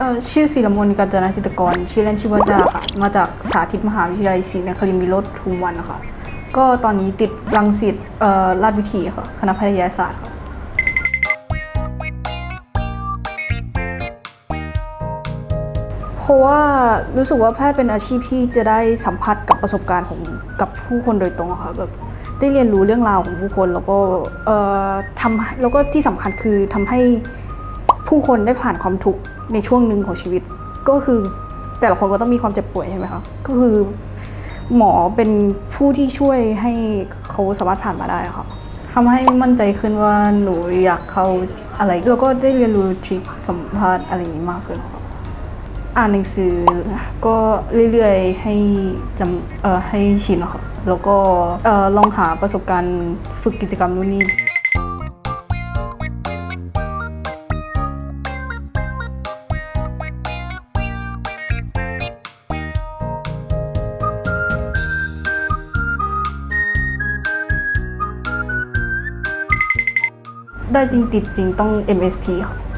เอ่อชื่อศิรมนกาญจนาจิตรกร ชื่อเล่นชื่อว่าจาค่ะ มาจากสาธิตมหาวิทยาลัยศรีนครินทร์วิโรธทุมวันค่ะ ก็ตอนนี้ติดรังสิตเอ่อราชวิถีค่ะ คณะแพทยศาสตร์ค่ะ เพราะว่ารู้สึกว่าแพทย์เป็นอาชีพที่จะได้สัมผัสกับประสบการณ์ของกับผู้คนโดยตรงค่ะแบบได้เรียนรู้เรื่องราวของผู้คนแล้วก็เอ่อทำแล้วก็ที่สำคัญคือทำให้ ผู้คนได้ผ่านความทุกข์ในช่วงหนึ่งของชีวิต ก็คือแต่ละคนก็ต้องมีความเจ็บป่วยใช่ไหมคะ ก็คือหมอเป็นผู้ที่ช่วยให้เขาสามารถผ่านมาได้ค่ะทำให้มั่นใจขึ้นว่าหนูอยากเข้าอะไรแล้วก็ได้เรียนรู้ทริคสัมภาษณ์อะไรอย่างนี้มากขึ้นค่ะอ่านหนังสือก็เรื่อยๆให้จำเอ่อให้ชินค่ะแล้วก็เอ่อลองหาประสบการณ์ฝึกกิจกรรมนู่นนี่ ได้จริงติดจริงต้อง MST ค่ะ